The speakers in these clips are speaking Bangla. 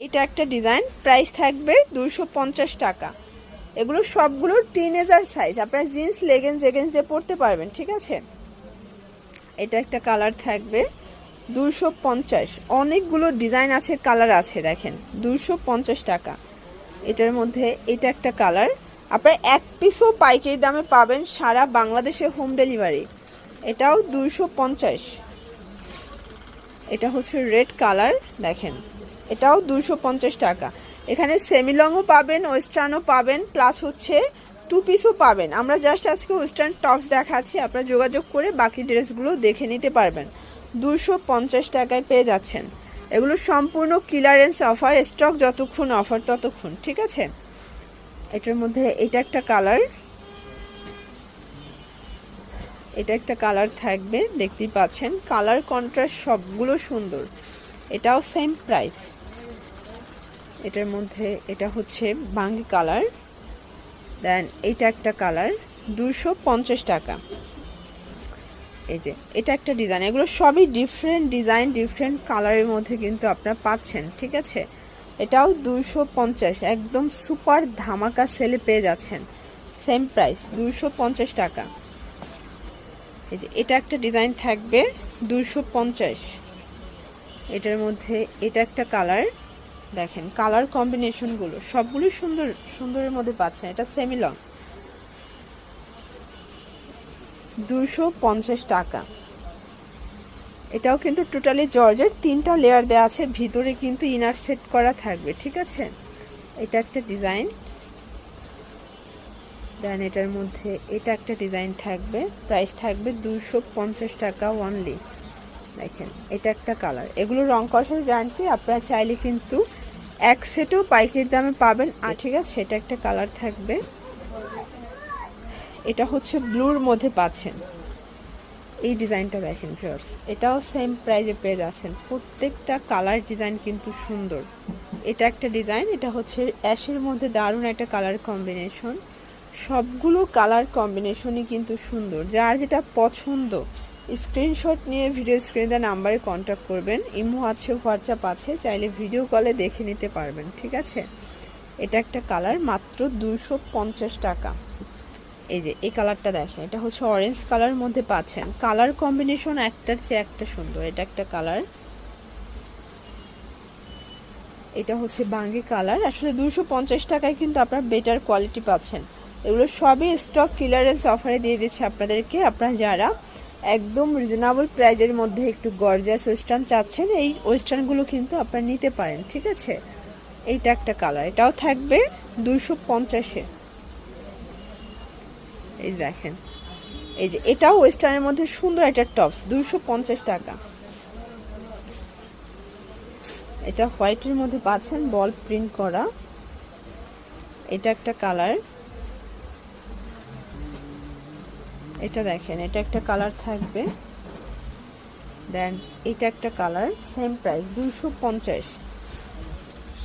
এটা একটা ডিজাইন। প্রাইস থাকবে দুশো টাকা। এগুলো সবগুলো টিনেজার সাইজ। আপনারা জিন্স লেগেন্স এগেন্স দিয়ে পরতে পারবেন, ঠিক আছে? এটা একটা কালার থাকবে দুশো অনেকগুলো ডিজাইন আছে, কালার আছে, দেখেন দুশো টাকা। এটার মধ্যে এটা একটা কালার। আপনার এক পিসও পাইকারি দামে পাবেন সারা বাংলাদেশে হোম ডেলিভারি। এটাও দুশো এটা হচ্ছে রেড কালার, দেখেন। এটাও দুশো টাকা। এখানে সেমিলংও পাবেন ওয়েস্টার্নও পাবেন প্লাস হচ্ছে টু পিসও পাবেন। আমরা জাস্ট আজকে ওয়েস্টার্ন টপস দেখাচ্ছি, আপনারা যোগাযোগ করে বাকি ড্রেসগুলো দেখে নিতে পারবেন। দুশো টাকায় পেয়ে যাচ্ছেন। এগুলো সম্পূর্ণ ক্লিয়ারেন্স অফার স্টক যতক্ষণ অফার ততক্ষণ, ঠিক আছে? এটার মধ্যে এটা একটা কালার এটা একটা কালার থাকবে, দেখতেই পাচ্ছেন। কালার কন্ট্রাস্ট সবগুলো সুন্দর। এটাও সেম প্রাইস এটার মধ্যে এটা হচ্ছে বাঙ্গি কালার দেন এটা একটা কালার দুশো টাকা। এই যে, এটা একটা ডিজাইন এগুলো সবই ডিফারেন্ট ডিজাইন ডিফারেন্ট কালারের মধ্যে কিন্তু আপনারা পাচ্ছেন, ঠিক আছে? এটাও দুশো পঞ্চাশ, একদম সুপার ধামাকা সেলে পেয়ে যাচ্ছেন। সেম প্রাইস দুশো পঞ্চাশ টাকা। এই যে, এটা একটা ডিজাইন থাকবে দুশো পঞ্চাশ। এটার মধ্যে, এটা একটা কালার। দেখেন, কালার কম্বিনেশনগুলো সবগুলো সুন্দর, সুন্দরের মধ্যে পাচ্ছেন। এটা সেমি লং দুশো পঞ্চাশ টাকা। এটাও কিন্তু টোটালি জর্জের। তিনটা লেয়ার দেওয়া আছে, ভিতরে কিন্তু ইনার সেট করা থাকবে, ঠিক আছে? এটা একটা ডিজাইন দেন এটার মধ্যে, এটা একটা ডিজাইন থাকবে। প্রাইস থাকবে দুশো পঞ্চাশ টাকা ওনলি দেখেন, এটা একটা কালার এগুলো রং কষার গ্যারান্টি আপনারা চাইলে কিন্তু এক সেটও পাইকারি দামে পাবেন। আর ঠিক আছে এটা একটা কালার থাকবে। এটা হচ্ছে ব্লুর মধ্যে পাচ্ছেন। এই ডিজাইনটা দেখেন ফিওর্স এটাও সেম প্রাইজে পেয়ে যাচ্ছেন। প্রত্যেকটা কালার ডিজাইন কিন্তু সুন্দর। এটা একটা ডিজাইন এটা হচ্ছে অ্যাশের মধ্যে দারুণ একটা কালার কম্বিনেশন সবগুলো কালার কম্বিনেশনই কিন্তু সুন্দর। যার যেটা পছন্দ স্ক্রিনশট নিয়ে ভিডিও স্ক্রিনে নাম্বারে কন্ট্যাক্ট করবেন। ইমো আছে হোয়াটসঅ্যাপ আছে, চাইলে ভিডিও কলে দেখে নিতে পারবেন, ঠিক আছে? এটা একটা কালার মাত্র দুশো টাকা। এই যে, এই কালারটা দেখেন, এটা হচ্ছে অরেঞ্জ কালার মধ্যে পাচ্ছেন। কালার কম্বিনেশন একটার চেয়ে একটা সুন্দর, এটা একটা কালার এটা হচ্ছে বাঙ্গি কালার আসলে দুশো টাকায় কিন্তু আপনারা বেটার কোয়ালিটি পাচ্ছেন। এগুলো সবই স্টক ক্লিয়ারেন্স অফারে দিয়ে দিচ্ছে আপনাদেরকে। আপনারা যারা একদম রিজনেবল প্রাইজের মধ্যে একটু গর্জাস ওয়েস্টার্ন চাচ্ছেন। এই ওয়েস্টার্নগুলো কিন্তু আপনারা নিতে পারেন, ঠিক আছে? এইটা একটা কালার এটাও থাকবে দুশো পঞ্চাশে। এই দেখেন, এই যে এটাও ওয়েস্টার্নের মধ্যে সুন্দর একটা টপস দুশো পঞ্চাশ টাকা। এটা হোয়াইটের মধ্যে পাচ্ছেন বল প্রিন্ট করা। এটা একটা কালার এটা দেখেন, এটা একটা কালার থাকবে। দেন এটা একটা কালার সেম প্রাইস দুশো পঞ্চাশ।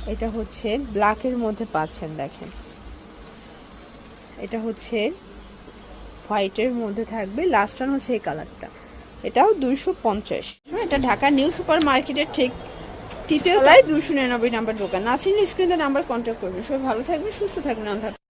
এটা হচ্ছে ব্ল্যাকের মধ্যে পাচ্ছেন, দেখেন। এটা হচ্ছে হোয়াইটের মধ্যে থাকবে লাস্ট ওয়ান হচ্ছে এই কালারটা এটাও দুশো পঞ্চাশ। এটা ঢাকা নিউ সুপার মার্কেটের ঠিক তৃতীয় তলায় দুশো নিরানব্বই নাম্বার দোকান। নাচিন স্ক্রিনে নাম্বার কন্ট্যাক্ট করবেন। সবাই ভালো থাকবে সুস্থ থাকবেন। হাফেজ।